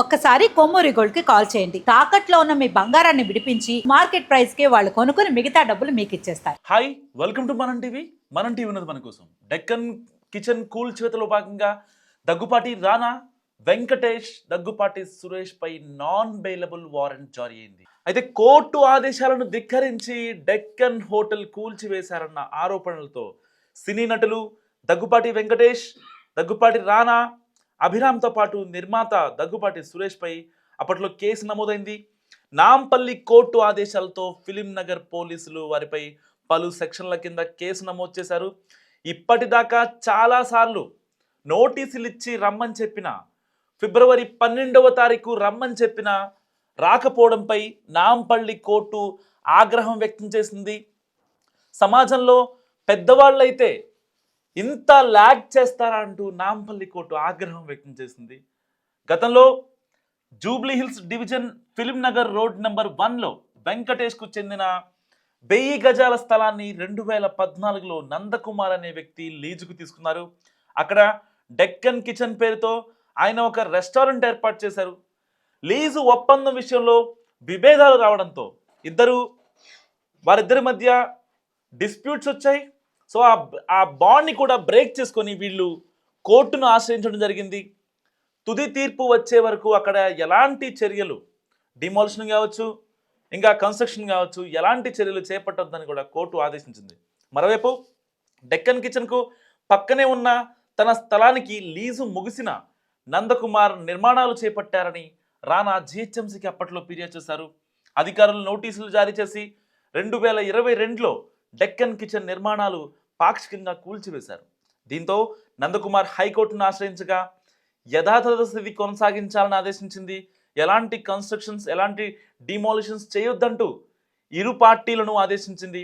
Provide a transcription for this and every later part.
ఒక్కసారి కొమ్మూరి గోల్డ్కి కాల్ చేయండి. తాకట్లో ఉన్న మీ బంగారాన్ని విడిపించి మార్కెట్ ప్రైస్కి వాళ్ళు కొనుక్కుని మిగతా డబ్బులు మీకు ఇచ్చేస్తారు. Hi welcome to Manam TV. Manam TV ఉన్నది మన కోసం. డెక్కన్ కిచెన్ కూల్ చేతిలో భాగంగా దగ్గుపాటి రానా వెంకటేష్ దగ్గుపాటి సురేష్ పై నాన్ బెయిలబుల్ వారెంట్ జారీ అయింది. అయితే కోర్టు ఆదేశాలను ధిక్కరించి డెక్కన్ హోటల్ కూల్చివేశారన్న ఆరోపణలతో సినీ నటులు దగ్గుపాటి వెంకటేష్ దగ్గుపాటి రానా అభిరామ్తో పాటు నిర్మాత దగ్గుపాటి సురేష్పై అప్పట్లో కేసు నమోదైంది. నాంపల్లి కోర్టు ఆదేశాలతో ఫిలిం నగర్ పోలీసులు వారిపై పలు సెక్షన్ల కింద కేసు నమోదు చేశారు. ఇప్పటిదాకా చాలాసార్లు నోటీసులు ఇచ్చి రమ్మని చెప్పిన ఫిబ్రవరి పన్నెండవ తారీఖు రమ్మని చెప్పిన రాకపోవడంపై నాంపల్లి కోర్టు ఆగ్రహం వ్యక్తం చేసింది. సమాజంలో పెద్దవాళ్ళైతే ఇంత ల్యాగ్ చేస్తారా అంటూ నాంపల్లి కోర్టు ఆగ్రహం వ్యక్తం చేసింది. గతంలో jubilee hills division film Nagar road number వన్లో వెంకటేష్కు చెందిన వెయ్యి గజాల స్థలాన్ని రెండు వేల పద్నాలుగులో నందకుమార్ అనే వ్యక్తి లీజుకు తీసుకున్నారు. అక్కడ డెక్కన్ కిచెన్ పేరుతో ఆయన ఒక రెస్టారెంట్ ఏర్పాటు చేశారు. లీజు ఒప్పందం విషయంలో విభేదాలు రావడంతో ఇద్దరు వారిద్దరి మధ్య డిస్ప్యూట్స్ వచ్చాయి. సో ఆ ఆ బాండ్ని కూడా బ్రేక్ చేసుకొని వీళ్ళు కోర్టును ఆశ్రయించడం జరిగింది. తుది తీర్పు వచ్చే వరకు అక్కడ ఎలాంటి చర్యలు? డిమాలిషన్ కావచ్చు ఇంకా కన్స్ట్రక్షన్ కావచ్చు ఎలాంటి చర్యలు చేపట్టొద్దని కూడా కోర్టు ఆదేశించింది. మరోవైపు డెక్కన్ కిచెన్కు పక్కనే ఉన్న తన స్థలానికి లీజు ముగిసిన నందకుమార్ నిర్మాణాలు చేపట్టారని రానా జిహెచ్ఎంసీకి అప్పట్లో ఫిర్యాదు చేశారు. అధికారులు నోటీసులు జారీ చేసి రెండు వేల ఇరవై రెండులో డెక్కన్ కిచెన్ నిర్మాణాలు పాక్షికంగా కూల్చివేశారు. దీంతో నందకుమార్ హైకోర్టును ఆశ్రయించగా యథాతథ స్థితి కొనసాగించాలని ఆదేశించింది. ఎలాంటి కన్స్ట్రక్షన్స్ ఎలాంటి డిమాలిషన్స్ చేయొద్దంటూ ఇరు పార్టీలను ఆదేశించింది.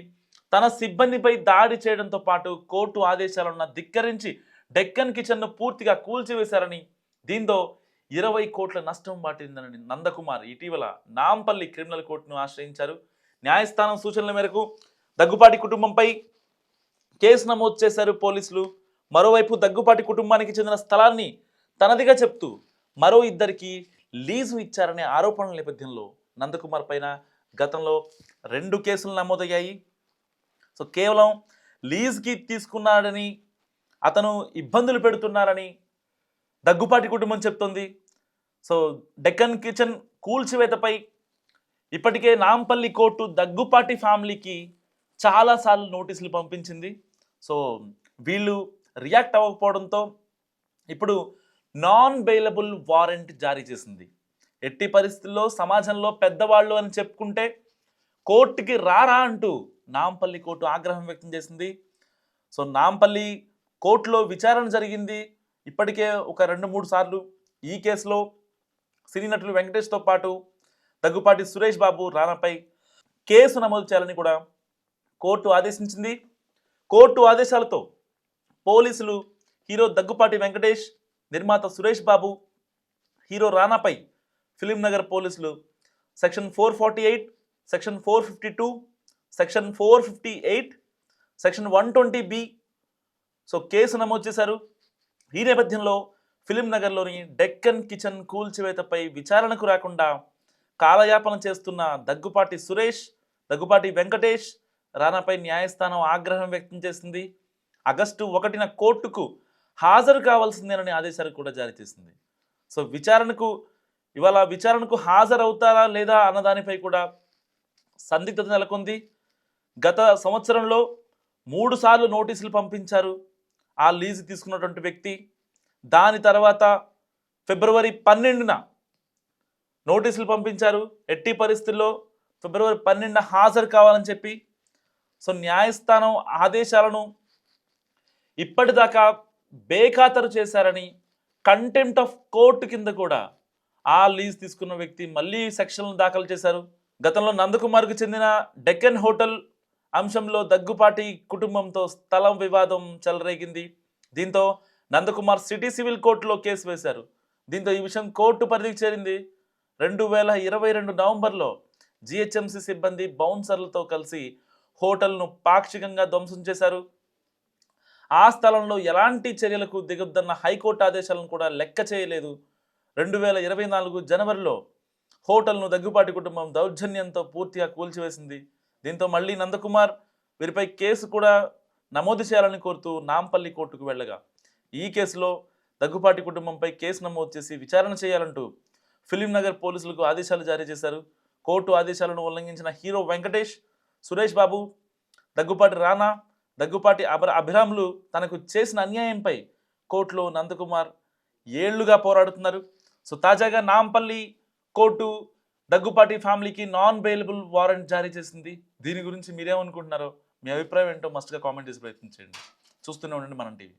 తన సిబ్బందిపై దాడి చేయడంతో పాటు కోర్టు ఆదేశాలను ధిక్కరించి డెక్కన్ కిచెన్ను పూర్తిగా కూల్చివేశారని దీంతో ఇరవై కోట్ల నష్టం వాటిందని నందకుమార్ ఇటీవల నాంపల్లి క్రిమినల్ కోర్టును ఆశ్రయించారు. న్యాయస్థానం సూచనల మేరకు దగ్గుపాటి కుటుంబంపై కేసు నమోదు చేశారు పోలీసులు. మరోవైపు దగ్గుపాటి కుటుంబానికి చెందిన స్థలాన్ని తనదిగా చెప్తూ మరో ఇద్దరికి లీజు ఇచ్చారనే ఆరోపణల నేపథ్యంలో నందకుమార్ పైన గతంలో రెండు కేసులు నమోదయ్యాయి. సో కేవలం లీజ్కి తీసుకున్నాడని అతను ఇబ్బందులు పెడుతున్నారని దగ్గుపాటి కుటుంబం చెప్తోంది. సో డెక్కన్ కిచెన్ కూల్చివేతపై ఇప్పటికే నాంపల్లి కోర్టు దగ్గుపాటి ఫ్యామిలీకి చాలాసార్లు నోటీసులు పంపించింది. సో వీళ్ళు రియాక్ట్ అవ్వకపోవడంతో ఇప్పుడు నాన్ బెయిలబుల్ వారెంట్ జారీ చేసింది. ఎట్టి పరిస్థితుల్లో సమాజంలో పెద్దవాళ్ళు అని చెప్పుకుంటే కోర్టుకి రారా అంటూ నాంపల్లి కోర్టు ఆగ్రహం వ్యక్తం చేసింది. సో నాంపల్లి కోర్టులో విచారణ జరిగింది. ఇప్పటికే ఒక రెండు మూడు సార్లు ఈ కేసులో సినీ నటులు వెంకటేష్తో పాటు దగ్గుపాటి సురేష్ బాబు రానాపై కేసు నమోదు చేయాలని కూడా కోర్టు ఆదేశించింది. కోర్టు ఆదేశాలతో పోలీసులు హీరో దగ్గుపాటి వెంకటేష్ నిర్మాత సురేష్ బాబు హీరో రానాపై ఫిలిం నగర్ పోలీసులు section four forty eight section four fifty two section four fifty eight section one twenty B so case నమోదు చేశారు. ఈ నేపథ్యంలో ఫిలిం నగర్లోని డెక్కన్ కిచెన్ కూల్చివేతపై విచారణకు రాకుండా కాలయాపన చేస్తున్న దగ్గుపాటి సురేష్ దగ్గుపాటి వెంకటేష్ రానాపై న్యాయస్థానం ఆగ్రహం వ్యక్తం చేసింది. ఆగస్టు ఒకటిన కోర్టుకు హాజరు కావాల్సిందేనని ఆదేశాలు కూడా జారీ చేసింది. సో విచారణకు ఇవాళ విచారణకు హాజరవుతారా లేదా అన్నదానిపై కూడా సందిగ్ధత నెలకొంది. గత సంవత్సరంలో మూడు సార్లు నోటీసులు పంపించారు ఆ లీజు తీసుకున్నటువంటి వ్యక్తి. దాని తర్వాత ఫిబ్రవరి పన్నెండున నోటీసులు పంపించారు. ఎట్టి పరిస్థితుల్లో ఫిబ్రవరి పన్నెండున హాజరు కావాలని చెప్పి సో న్యాయస్థానం ఆదేశాలను ఇప్పటిదాకా బేఖాతరు చేశారని కంటెంప్ట్ ఆఫ్ కోర్టు కింద కూడా ఆ లీజ్ తీసుకున్న వ్యక్తి మళ్ళీ సెక్షన్లు దాఖలు చేశారు. గతంలో నందకుమార్కు చెందిన డెక్కన్ హోటల్ అంశంలో దగ్గుపాటి కుటుంబంతో స్థలం వివాదం చెలరేగింది. దీంతో నందకుమార్ సిటీ సివిల్ కోర్టులో కేసు వేశారు. దీంతో ఈ విషయం కోర్టు పరిధికి చేరింది. రెండు వేల ఇరవై రెండు నవంబర్లో జిహెచ్ఎంసీ సిబ్బంది బౌన్సర్లతో కలిసి హోటల్ను పాక్షికంగా ధ్వంసం చేశారు. ఆ స్థలంలో ఎలాంటి చర్యలకు దిగొద్దన్న హైకోర్టు ఆదేశాలను కూడా లెక్క చేయలేదు. రెండు వేల ఇరవై నాలుగు జనవరిలో హోటల్ను దగ్గుపాటి కుటుంబం దౌర్జన్యంతో పూర్తిగా కూల్చివేసింది. దీంతో మళ్ళీ నందకుమార్ వీరిపై కేసు కూడా నమోదు చేయాలని కోరుతూ నాంపల్లి కోర్టుకు వెళ్ళగా ఈ కేసులో దగ్గుపాటి కుటుంబంపై కేసు నమోదు చేసి విచారణ చేయాలంటూ ఫిలిం నగర్ పోలీసులకు ఆదేశాలు జారీ చేశారు. కోర్టు ఆదేశాలను ఉల్లంఘించిన హీరో వెంకటేష్ సురేష్ బాబు దగ్గుపాటి రానా దగ్గుపాటి అబర అభిరాములు తనకు చేసిన అన్యాయంపై కోర్టులో నందకుమార్ ఏళ్ళుగా పోరాడుతున్నారు. సో తాజాగా నాంపల్లి కోర్టు దగ్గుపాటి ఫ్యామిలీకి నాన్ బెయిలబుల్ వారెంట్ జారీ చేసింది. దీని గురించి మీరేమనుకుంటున్నారో మీ అభిప్రాయం ఏంటో మస్ట్గా కామెంట్ చేసి ప్రయత్నించండి. చూస్తూనే ఉండండి మనం టీవీ.